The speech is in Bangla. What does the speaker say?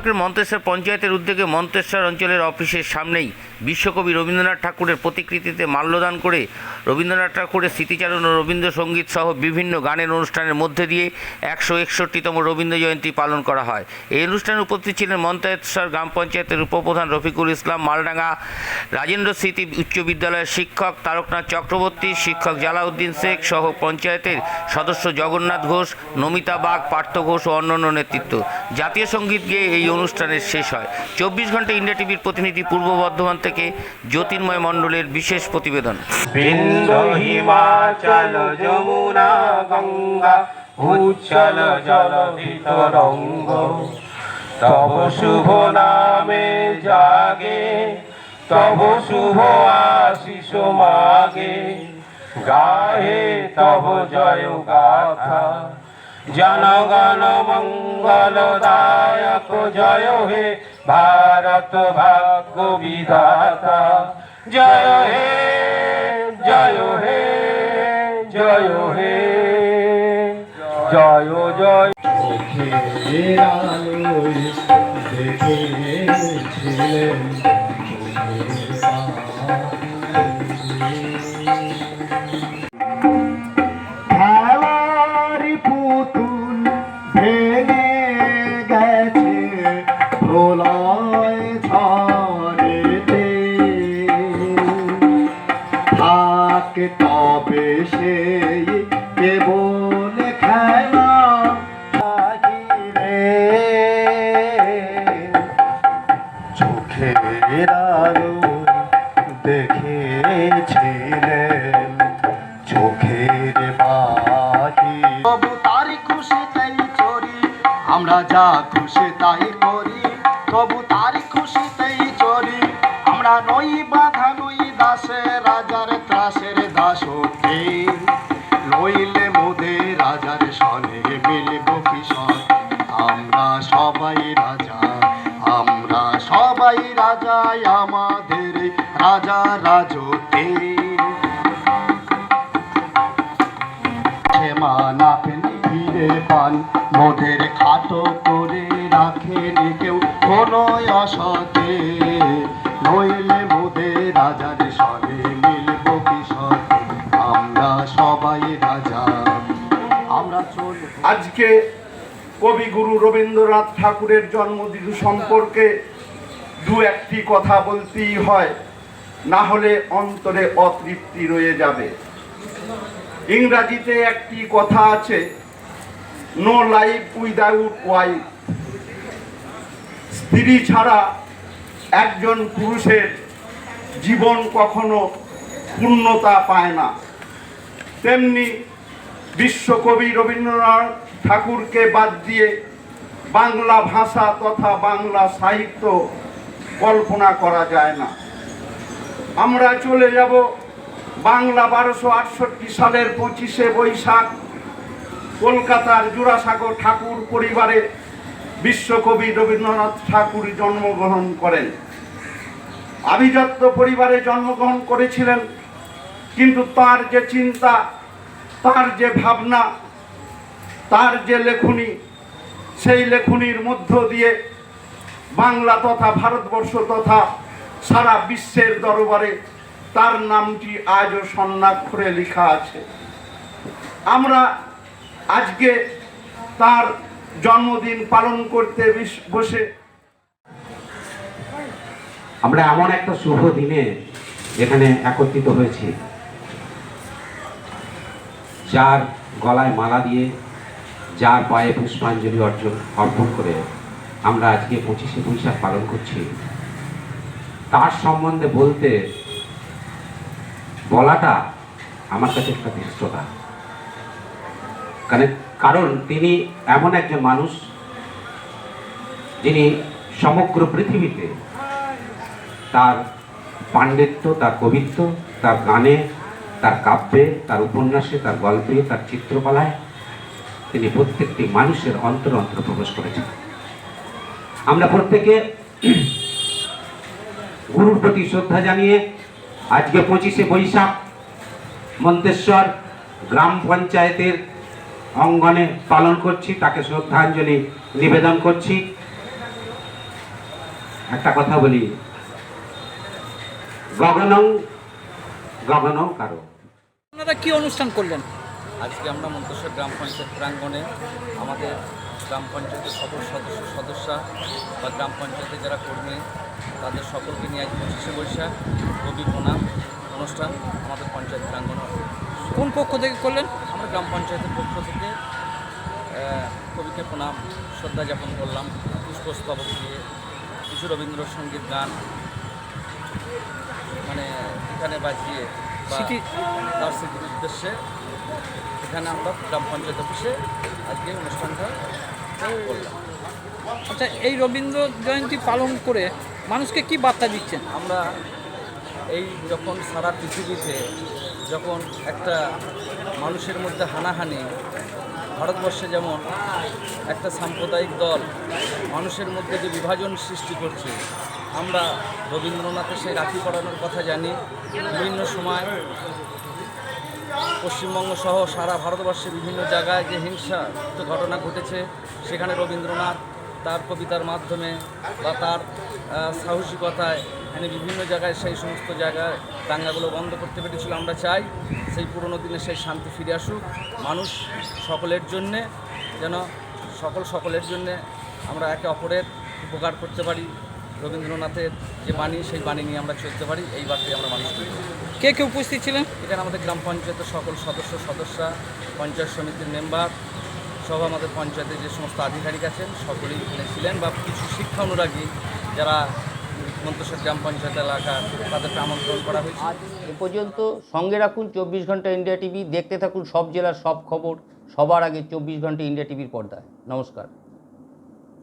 ব্লকের মন্তেশ্বর পঞ্চায়েতের উদ্যোগে মন্তেশ্বর অঞ্চলের অফিসের সামনেই বিশ্বকবি রবীন্দ্রনাথ ঠাকুরের প্রতিকৃতিতে মাল্যদান করে রবীন্দ্রনাথ ঠাকুরের স্মৃতিচারণ ও রবীন্দ্রসঙ্গীত সহ বিভিন্ন গানের অনুষ্ঠানের মধ্যে দিয়ে একশো একষট্টিতম রবীন্দ্র জয়ন্তী পালন করা হয়। এই অনুষ্ঠানে উপস্থিত ছিলেন মন্তেশ্বর গ্রাম পঞ্চায়েতের উপপ্রধান রফিকুল ইসলাম, মালডাঙ্গা রাজেন্দ্র স্মৃতি উচ্চ বিদ্যালয়ের শিক্ষক তারকনাথ চক্রবর্তী, শিক্ষক জালাউদ্দিন শেখ সহ পঞ্চায়েতের সদস্য জগন্নাথ ঘোষ, নমিতা বাগ, পার্থ ঘোষ ও অন্যান্য নেতৃত্ব। জাতীয় সংগীত গেয়ে এই অনুষ্ঠানের শেষ হয়। চব্বিশ ঘণ্টা ইন্ডিয়া টিভির প্রতিনিধি পূর্ব বর্ধমান থেকে জ্যোতির্ময় মণ্ডলের বিশেষ প্রতিবেদন। তব শুভ নামে জাগে, তব শুভ আশিস মাগে। গাহে তব জয় গাথা, জনগণ মঙ্গল দায়ক জয় হে ভারত ভাগ্য বিধাতা। জয় হে জয় হে জয় হে জয় জয়। দেখেছিলেন আমরা যা খুশি তাই করি, তবু তার খুশিতেই চরি আমরা নই বাধা, নই দাসে, রাজার ত্রাসের দাসকে নইলে মোদে রাজার সনে মিলব কিশোর আমরা সবাই রাজা, আমরা সবাই রাজা আমাদের রাজা রাজতে মোদের খাটো করে রাখেন কেউ। কোনো অসতে নইলে মোদের রাজার সনে মিলব কিশোর আমরা সবাই রাজা। আমরা চল আজকে কবিগুরু রবীন্দ্রনাথ ঠাকুরের জন্মদিন সম্পর্কে দু একটি কথা বলতেই হয়। না হলে অন্তরে অতৃপ্তি রয়ে যাবে। ইংরাজিতে একটি কথা আছে নো লাইফ উইদাউট ওয়াইফ স্ত্রী ছাড়া একজন পুরুষের জীবন কখনো পূর্ণতা পায় না। তেমনি বিশ্বকবি রবীন্দ্রনাথ ঠাকুরকে বাদ দিয়ে বাংলা ভাষা তথা বাংলা সাহিত্য কল্পনা করা যায় না। আমরা চলে যাব বাংলা বারোশো আটষট্টি সালের পঁচিশে বৈশাখ। কলকাতার জোড়াসাগর ঠাকুর পরিবারে বিশ্বকবি রবীন্দ্রনাথ ঠাকুর জন্মগ্রহণ করেন। আভিজাত্য পরিবারে জন্মগ্রহণ করেছিলেন, কিন্তু তার যে চিন্তা, তার যে ভাবনা, তার যে লেখনী, সেই লেখনির মধ্য দিয়ে বাংলা তথা ভারতবর্ষ তথা সারা বিশ্বের দরবারে তার নামটি আজও স্বর্ণাক্ষরে লেখা আছে। আমরা আজকে তার জন্মদিন পালন করতে বসে আমরা এমন একটা শুভ দিনে এখানে একত্রিত হয়েছি। যার গলায় মালা দিয়ে, যার পায়ে পুষ্পাঞ্জলি অর্জন অর্পণ করে আমরা আজকে পঁচিশে বৈশাখ পালন করছি। তার সম্বন্ধে বলতে বলাটা আমার কাছে একটা ধৃষ্টতা কারণ তিনি এমন একজন মানুষ যিনি সমগ্র পৃথিবীতে তার পাণ্ডিত্য, তার কবিত্ব, তার গানে, তার কাব্যে, তার উপন্যাসে, তার গল্পে, তার চিত্রকলায় তিনি প্রত্যেকটি মানুষের অন্তর অন্তর প্রবেশ করেছেন। আমরা প্রত্যেকে গুরুর প্রতি শ্রদ্ধা জানিয়ে আজকে পঁচিশে বৈশাখ, মন্তেশ্বর গ্রাম পঞ্চায়েতের অঙ্গনে পালন করছি তাকে শ্রদ্ধাঞ্জলি নিবেদন করছি। একটা কথা বলি। গগনং গগনং কারও। আপনারা কি অনুষ্ঠান করলেন? আজকে আমরা মন্তেশ্বর গ্রাম পঞ্চায়েত প্রাঙ্গণে আমাদের গ্রাম পঞ্চায়েতের সকল সদস্য সদস্যা বা গ্রাম পঞ্চায়েতের যারা কর্মী তাদের সকলকে নিয়ে আজ পঁচিশে বৈশাখ কবি প্রণাম অনুষ্ঠান আমাদের পঞ্চায়েত প্রাঙ্গণে হবে। কোন পক্ষ থেকে করলেন? আমরা গ্রাম পঞ্চায়েতের পক্ষ থেকে কবিকে প্রণাম শ্রদ্ধা যাপন করলাম পুষ্পস্তবক দিয়ে। কিছু রবীন্দ্রসঙ্গীত গান মানে এখানে বাজিয়ে তার স্মৃতির উদ্দেশ্যে এখানে আমরা গ্রাম পঞ্চায়েত অফিসে আজকে অনুষ্ঠানটা করলাম। আচ্ছা এই রবীন্দ্র জয়ন্তী পালন করে মানুষকে কি বার্তা দিচ্ছেন? আমরা এই যখন সারা পৃথিবীতে যখন একটা মানুষের মধ্যে হানাহানি, ভারতবর্ষে যেমন একটা সাম্প্রদায়িক দল মানুষের মধ্যে যে বিভাজন সৃষ্টি করছে, আমরা রবীন্দ্রনাথের সেই রাখি পড়ানোর কথা জানি। বিভিন্ন সময় পশ্চিমবঙ্গ সহ সারা ভারতবর্ষে বিভিন্ন জায়গায় যে হিংসা ঘটনা ঘটেছে, সেখানে রবীন্দ্রনাথ তার কবিতার মাধ্যমে বা তার সাহসিকতায় তিনি বিভিন্ন জায়গায় সেই সমস্ত জায়গায় দাঙ্গাগুলো বন্ধ করতে পেরেছিল আমরা চাই সেই পুরনো দিনে সেই শান্তি ফিরে আসুক। মানুষ সকলের জন্যে যেন সকল সকলের জন্যে আমরা একে অপরের উপকার করতে পারি। রবীন্দ্রনাথের যে বাণী সেই বাণী নিয়ে আমরা চলতে পারি এই বার্তায় আমরা মানুষকে দিই। কে কে উপস্থিত ছিলেন? এখানে আমাদের গ্রাম পঞ্চায়েতের সকল সদস্য সদস্যা পঞ্চায়েত সমিতির মেম্বার সব আমাদের পঞ্চায়েতের যে সমস্ত আধিকারিক আছেন সকলেই এখানে ছিলেন বা কিছু শিক্ষা অনুরাগী যারা মন্তেশ্বর গ্রাম পঞ্চায়েত এলাকা, তাদেরকে আমন্ত্রণ করা হয়েছে। এ পর্যন্ত সঙ্গে রাখুন চব্বিশ ঘণ্টা ইন্ডিয়া টিভি, দেখতে থাকুন সব জেলার সব খবর, সবার আগে চব্বিশ ঘণ্টা ইন্ডিয়া টিভির পর্দায়। নমস্কার।